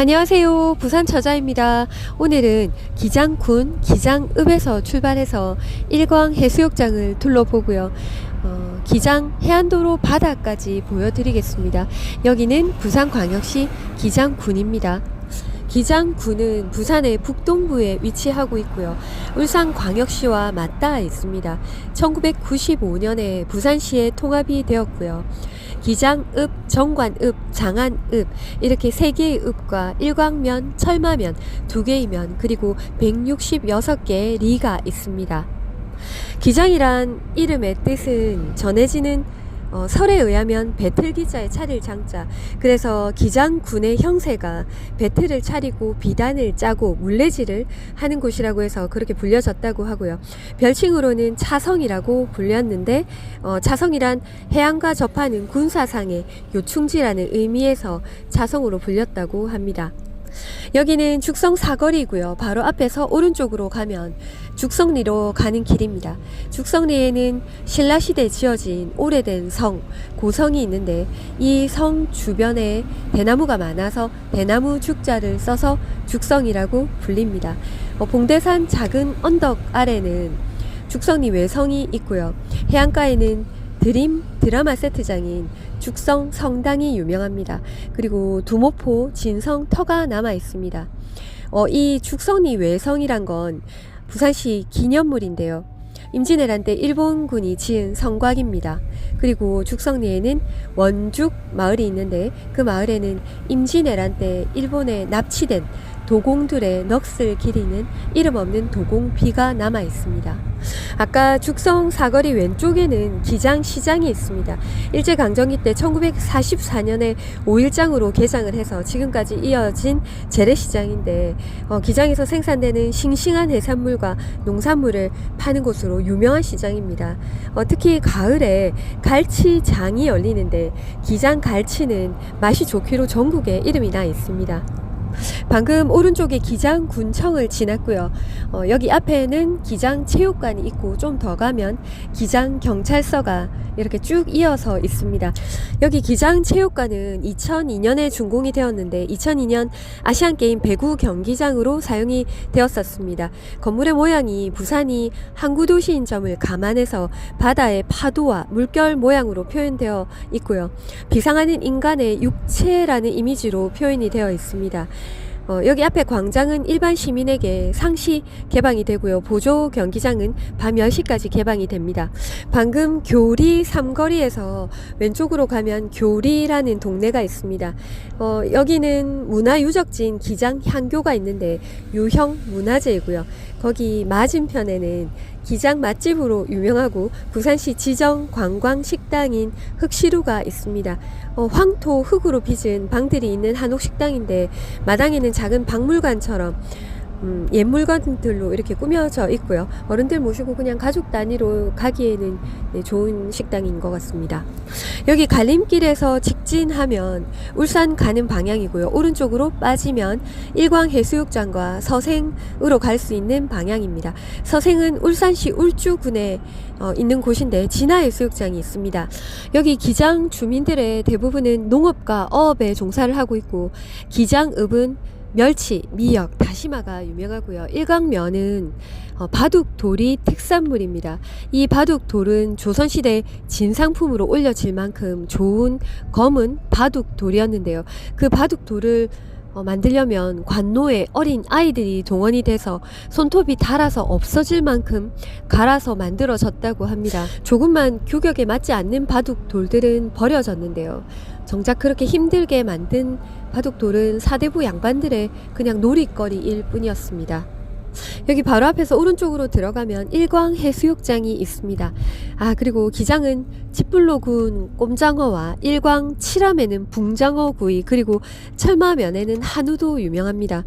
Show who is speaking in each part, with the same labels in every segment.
Speaker 1: 안녕하세요. 부산 처자입니다. 오늘은 기장군 기장읍에서 출발해서 일광 해수욕장을 둘러보고요. 어, 기장 해안도로 바다까지 보여드리겠습니다. 여기는 부산광역시 기장군입니다. 기장군은 부산의 북동부에 위치하고 있고요. 울산광역시와 맞닿아 있습니다. 1995년에 부산시에 통합이 되었고요. 기장읍, 정관읍, 장안읍 이렇게 세 개의 읍과 일광면, 철마면 두 개의 면 그리고 166개의 리가 있습니다. 기장이란 이름의 뜻은 전해지는 어, 설에 의하면 배틀 기자의 차릴 장자. 그래서 기장군의 형세가 배틀을 차리고 비단을 짜고 물레질을 하는 곳이라고 해서 그렇게 불려졌다고 하고요. 별칭으로는 차성이라고 불렸는데 어, 차성이란 해안과 접하는 군사상의 요충지라는 의미에서 차성으로 불렸다고 합니다. 여기는 죽성 사거리고요. 바로 앞에서 오른쪽으로 가면 죽성리로 가는 길입니다. 죽성리에는 신라시대 지어진 오래된 성, 고성이 있는데 이 성 주변에 대나무가 많아서 대나무 죽자를 써서 죽성이라고 불립니다. 어, 봉대산 작은 언덕 아래는 죽성리 외성이 있고요. 해안가에는 드림 드라마 세트장인 죽성 성당이 유명합니다. 그리고 두모포 진성 터가 남아 있습니다. 어, 이 죽성리 외성이란 건 부산시 기념물인데요. 임진왜란 때 일본군이 지은 성곽입니다. 그리고 죽성리에는 원죽 마을이 있는데 그 마을에는 임진왜란 때 일본에 납치된 도공들의 넋을 기리는 이름 없는 도공비가 남아 있습니다. 아까 죽성 사거리 왼쪽에는 기장시장이 있습니다. 일제강점기 때 1944년에 5일장으로 개장을 해서 지금까지 이어진 재래시장인데 어, 기장에서 생산되는 싱싱한 해산물과 농산물을 파는 곳으로 유명한 시장입니다. 어, 특히 가을에 갈치장이 열리는데 기장 갈치는 맛이 좋기로 전국에 이름이 나 있습니다. 방금 오른쪽에 기장 군청을 지났고요. 어, 여기 앞에는 기장 체육관이 있고 좀 더 가면 기장 경찰서가 이렇게 쭉 이어서 있습니다. 여기 기장 체육관은 2002년에 준공이 되었는데 2002년 아시안 게임 배구 경기장으로 사용이 되었었습니다. 건물의 모양이 부산이 항구 도시인 점을 감안해서 바다의 파도와 물결 모양으로 표현되어 있고요. 비상하는 인간의 육체라는 이미지로 표현이 되어 있습니다. 어, 여기 앞에 광장은 일반 시민에게 상시 개방이 되고요. 보조 경기장은 밤 10시까지 개방이 됩니다. 방금 교리 삼거리에서 왼쪽으로 가면 교리라는 동네가 있습니다. 어, 여기는 문화유적지인 기장 향교가 있는데 유형 문화재이고요. 거기 맞은편에는 기장 맛집으로 유명하고 부산시 지정 관광 식당인 흑시루가 있습니다. 어, 황토 흙으로 빚은 방들이 있는 한옥 식당인데 마당에는 작은 박물관처럼 음, 옛 물건들로 이렇게 꾸며져 있고요. 어른들 모시고 그냥 가족 단위로 가기에는 네, 좋은 식당인 것 같습니다. 여기 갈림길에서 직진하면 울산 가는 방향이고요. 오른쪽으로 빠지면 일광 해수욕장과 서생으로 갈 수 있는 방향입니다. 서생은 울산시 울주군에 어, 있는 곳인데 진화 해수욕장이 있습니다. 여기 기장 주민들의 대부분은 농업과 어업에 종사를 하고 있고 기장읍은 멸치, 미역, 다시마가 유명하고요. 일광면은 어, 바둑 돌이 특산물입니다. 이 바둑 돌은 조선시대 진상품으로 올려질 만큼 좋은 검은 바둑 돌이었는데요. 그 바둑 돌을 어, 만들려면 관노에 어린 아이들이 동원이 돼서 손톱이 닳아서 없어질 만큼 갈아서 만들어졌다고 합니다. 조금만 규격에 맞지 않는 바둑 돌들은 버려졌는데요. 정작 그렇게 힘들게 만든 바둑돌은 사대부 양반들의 그냥 놀이거리일 뿐이었습니다. 여기 바로 앞에서 오른쪽으로 들어가면 일광 해수욕장이 있습니다. 아, 그리고 기장은 찌불로군 꼼장어와 일광 칠함에는 붕장어 구이, 그리고 철마면에는 한우도 유명합니다.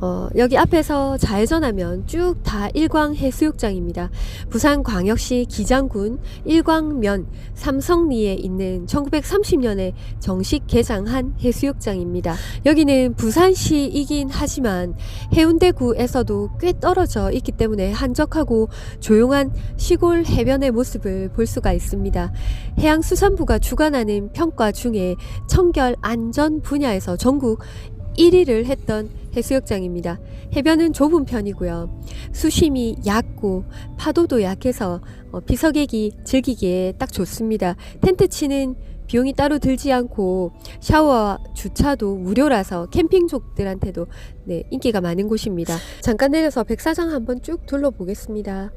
Speaker 1: 어, 여기 앞에서 좌회전하면 쭉 다 일광 해수욕장입니다. 부산광역시 기장군 일광면 삼성리에 있는 1930년에 정식 개장한 해수욕장입니다. 여기는 부산시이긴 하지만 해운대구에서도 꽤 떨어져 있기 때문에 한적하고 조용한 시골 해변의 모습을 볼 수가 있습니다. 해양수산부가 주관하는 평가 중에 청결 안전 분야에서 전국 1위를 했던 해수욕장입니다. 해변은 좁은 편이고요. 수심이 얕고 파도도 약해서 어, 비서객이 즐기기에 딱 좋습니다. 텐트 치는 비용이 따로 들지 않고 샤워와 주차도 무료라서 캠핑족들한테도 네, 인기가 많은 곳입니다. 잠깐 내려서 백사장 한번 쭉 둘러보겠습니다.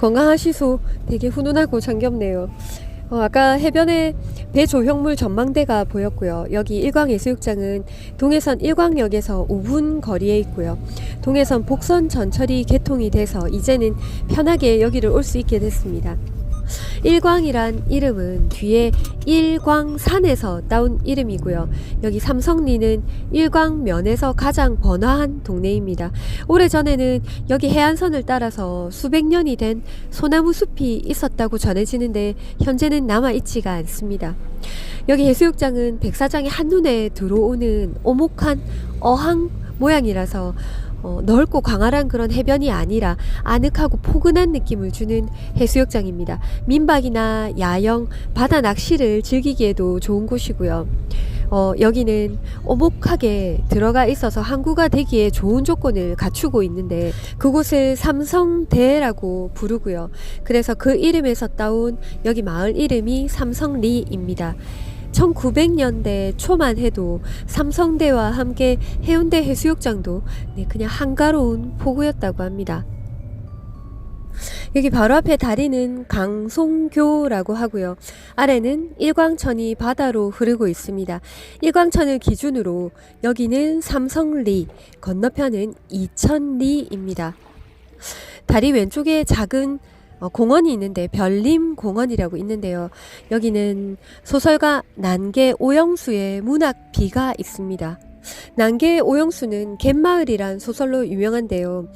Speaker 1: 건강하시소 되게 훈훈하고 정겹네요. 어, 아까 해변에 배 조형물 전망대가 보였고요. 여기 일광해수욕장은 동해선 일광역에서 5분 거리에 있고요. 동해선 복선 전철이 개통이 돼서 이제는 편하게 여기를 올 수 있게 됐습니다. 일광이란 이름은 뒤에 일광산에서 따온 이름이고요. 여기 삼성리는 일광면에서 가장 번화한 동네입니다. 오래전에는 여기 해안선을 따라서 수백 년이 된 소나무 숲이 있었다고 전해지는데 현재는 남아있지가 않습니다. 여기 해수욕장은 백사장의 한눈에 들어오는 오목한 어항 모양이라서 어, 넓고 광활한 그런 해변이 아니라 아늑하고 포근한 느낌을 주는 해수욕장입니다. 민박이나 야영, 바다 낚시를 즐기기에도 좋은 곳이고요. 어, 여기는 오목하게 들어가 있어서 항구가 되기에 좋은 조건을 갖추고 있는데 그곳을 삼성대라고 부르고요. 그래서 그 이름에서 따온 여기 마을 이름이 삼성리입니다. 1900년대 초만 해도 삼성대와 함께 해운대 해수욕장도 네, 그냥 한가로운 포구였다고 합니다. 여기 바로 앞에 다리는 강송교라고 하고요. 아래는 일광천이 바다로 흐르고 있습니다. 일광천을 기준으로 여기는 삼성리, 건너편은 이천리입니다. 다리 왼쪽에 작은 어, 공원이 있는데 별림 공원이라고 있는데요. 여기는 소설가 난계 오영수의 문학 비가 있습니다. 난계 오영수는 갯마을이란 소설로 유명한데요.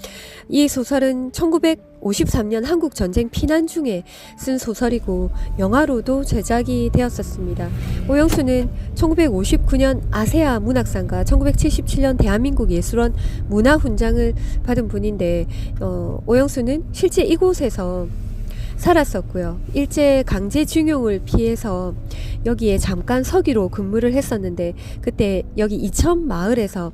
Speaker 1: 이 소설은 1953년 한국 전쟁 피난 중에 쓴 소설이고 영화로도 제작이 되었었습니다. 오영수는 1959년 아세아 문학상과 1977년 대한민국 예술원 문화훈장을 받은 분인데 어, 오영수는 실제 이곳에서 살았었고요. 일제 강제 징용을 피해서 여기에 잠깐 서기로 근무를 했었는데 그때 여기 이천 마을에서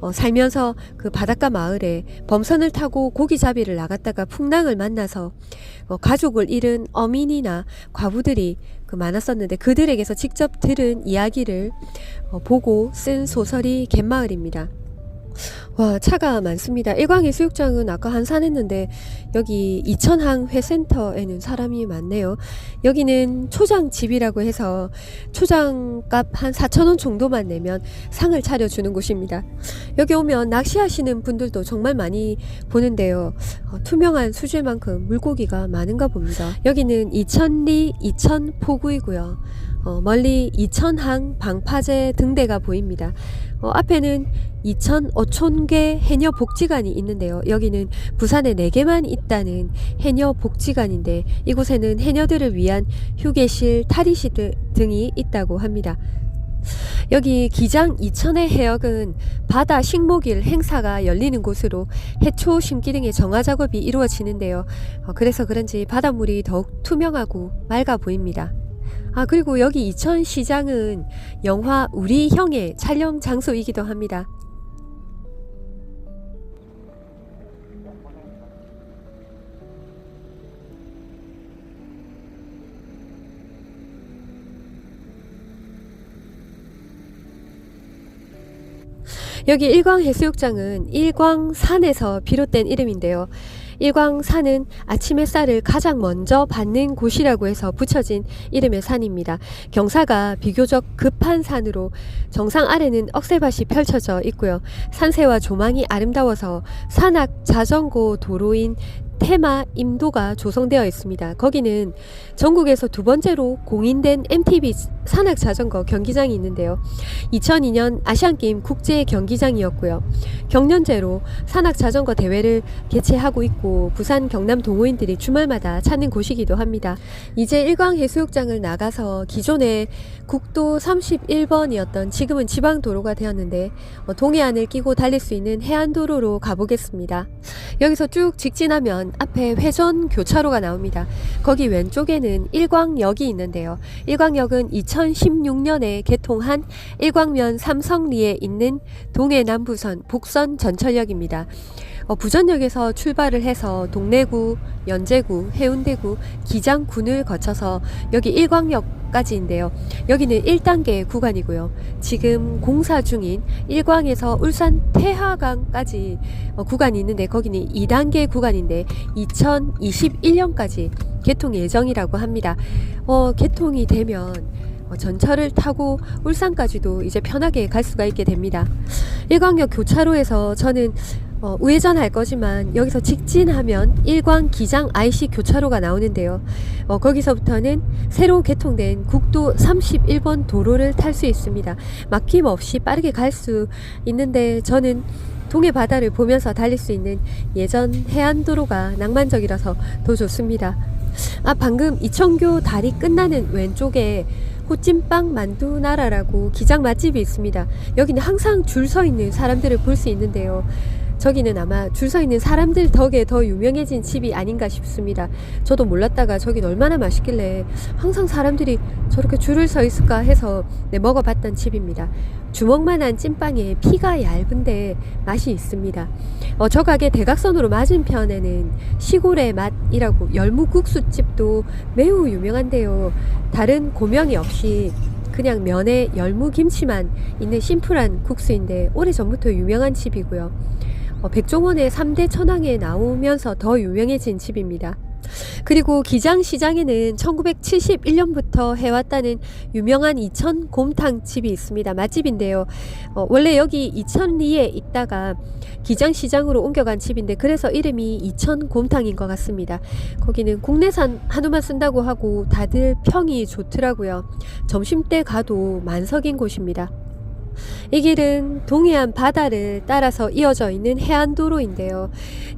Speaker 1: 어, 살면서 그 바닷가 마을에 범선을 타고 고기잡이를 나갔다가 풍랑을 만나서 어, 가족을 잃은 어민이나 과부들이 그 많았었는데 그들에게서 직접 들은 이야기를 어, 보고 쓴 소설이 갯마을입니다. 와 차가 많습니다. 일광해수욕장은 아까 한산했는데 여기 이천항 회센터에는 사람이 많네요. 여기는 초장집이라고 해서 초장값 한 4천원 정도만 내면 상을 차려주는 곳입니다. 여기 오면 낚시하시는 분들도 정말 많이 보는데요. 어, 투명한 수질만큼 물고기가 많은가 봅니다. 여기는 이천리 이천포구이고요. 어, 멀리 이천항 방파제 등대가 보입니다. 어, 앞에는 이천 어촌계 해녀 복지관이 있는데요. 여기는 부산에 4개만 있다는 해녀 복지관인데 이곳에는 해녀들을 위한 휴게실, 탈의실 등이 있다고 합니다. 여기 기장 이천의 해역은 바다 식목일 행사가 열리는 곳으로 해초 심기 등의 정화 작업이 이루어지는데요. 어, 그래서 그런지 바닷물이 더욱 투명하고 맑아 보입니다. 아, 그리고 여기 이천 시장은 영화 우리 형의 촬영 장소이기도 합니다. 여기 일광 해수욕장은 일광산에서 비롯된 이름인데요. 일광산은 아침 햇살을 가장 먼저 받는 곳이라고 해서 붙여진 이름의 산입니다. 경사가 비교적 급한 산으로 정상 아래는 억새밭이 펼쳐져 있고요. 산세와 조망이 아름다워서 산악 자전거 도로인 테마 임도가 조성되어 있습니다. 거기는 전국에서 두 번째로 공인된 MTB 산악 자전거 경기장이 있는데요. 2002년 아시안게임 국제 경기장이었고요. 경년제로 산악 자전거 대회를 개최하고 있고 부산 경남 동호인들이 주말마다 찾는 곳이기도 합니다. 이제 일광 해수욕장을 나가서 기존에 국도 31번이었던 지금은 지방 도로가 되었는데 어, 동해안을 끼고 달릴 수 있는 해안도로로 가보겠습니다. 여기서 쭉 직진하면 앞에 회전 교차로가 나옵니다. 거기 왼쪽에는 일광역이 있는데요. 일광역은 2016년에 개통한 일광면 삼성리에 있는 동해 남부선 북선 전철역입니다. 어, 부전역에서 출발을 해서 동래구, 연제구, 해운대구, 기장군을 거쳐서 여기 일광역까지인데요. 여기는 1단계 구간이고요. 지금 공사 중인 일광에서 울산 태화강까지 어, 구간이 있는데 거기는 2단계 구간인데 2021년까지 개통 예정이라고 합니다. 어, 개통이 되면 어, 전철을 타고 울산까지도 이제 편하게 갈 수가 있게 됩니다. 일광역 교차로에서 저는 어, 우회전할 거지만 여기서 직진하면 일광 기장 IC 교차로가 나오는데요. 어, 거기서부터는 새로 개통된 국도 31번 도로를 탈 수 있습니다. 막힘 없이 빠르게 갈 수 있는데 저는 동해 바다를 보면서 달릴 수 있는 예전 해안도로가 낭만적이라서 더 좋습니다. 아 방금 이청교 다리 끝나는 왼쪽에 호찐빵 만두 나라라고 기장 맛집이 있습니다. 여기는 항상 줄 서 있는 사람들을 볼 수 있는데요. 저기는 아마 줄 서 있는 사람들 덕에 더 유명해진 집이 아닌가 싶습니다. 저도 몰랐다가 저긴 얼마나 맛있길래 항상 사람들이 저렇게 줄을 서 있을까 해서 네, 먹어봤던 집입니다. 주먹만한 찐빵에 피가 얇은데 맛이 있습니다. 어, 저 가게 대각선으로 맞은편에는 시골의 맛이라고 열무국수집도 매우 유명한데요. 다른 고명이 없이 그냥 면에 열무김치만 있는 심플한 국수인데 오래전부터 유명한 집이고요. 어, 백종원의 3대 천왕에 나오면서 더 유명해진 집입니다. 그리고 기장시장에는 1971년부터 해왔다는 유명한 이천 곰탕 집이 있습니다. 맛집인데요. 어, 원래 여기 이천리에 있다가 기장시장으로 옮겨간 집인데 그래서 이름이 이천 곰탕인 것 같습니다. 거기는 국내산 한우만 쓴다고 하고 다들 평이 좋더라고요. 점심때 가도 만석인 곳입니다. 이 길은 동해안 바다를 따라서 이어져 있는 해안도로인데요.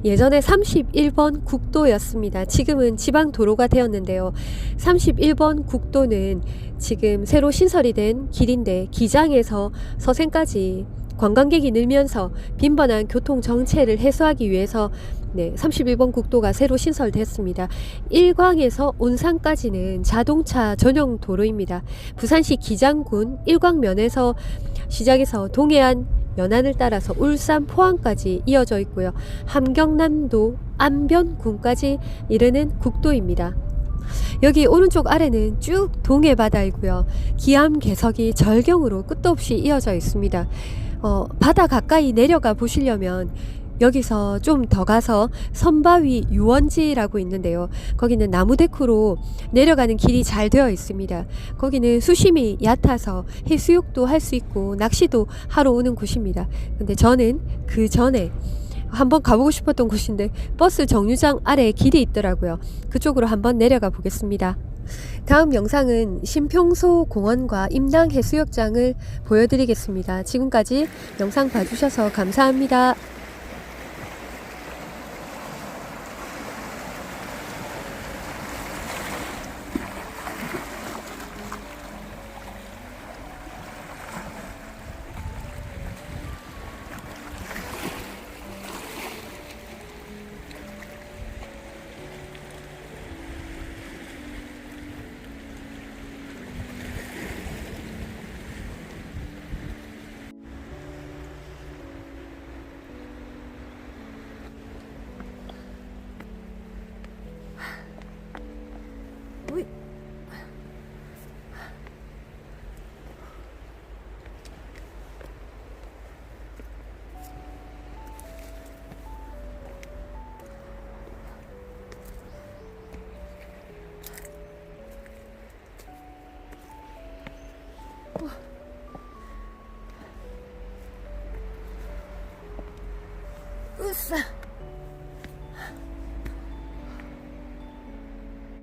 Speaker 1: 예전에 31번 국도였습니다. 지금은 지방도로가 되었는데요. 31번 국도는 지금 새로 신설이 된 길인데 기장에서 서생까지 관광객이 늘면서 빈번한 교통 정체를 해소하기 위해서 네, 31번 국도가 새로 신설됐습니다. 일광에서 온산까지는 자동차 전용 도로입니다. 부산시 기장군 일광면에서 시작해서 동해안 연안을 따라서 울산 포항까지 이어져 있고요. 함경남도 안변군까지 이르는 국도입니다. 여기 오른쪽 아래는 쭉 동해 바다이고요. 기암 개석이 절경으로 끝도 없이 이어져 있습니다. 어, 바다 가까이 내려가 보시려면 여기서 좀 더 가서 선바위 유원지라고 있는데요. 거기는 나무 데크로 내려가는 길이 잘 되어 있습니다. 거기는 수심이 얕아서 해수욕도 할 수 있고 낚시도 하러 오는 곳입니다. 근데 저는 그 전에 한번 가보고 싶었던 곳인데 버스 정류장 아래에 길이 있더라고요. 그쪽으로 한번 내려가 보겠습니다. 다음 영상은 신평소 공원과 임당 해수욕장을 보여드리겠습니다. 지금까지 영상 봐주셔서 감사합니다.
Speaker 2: 으쌰.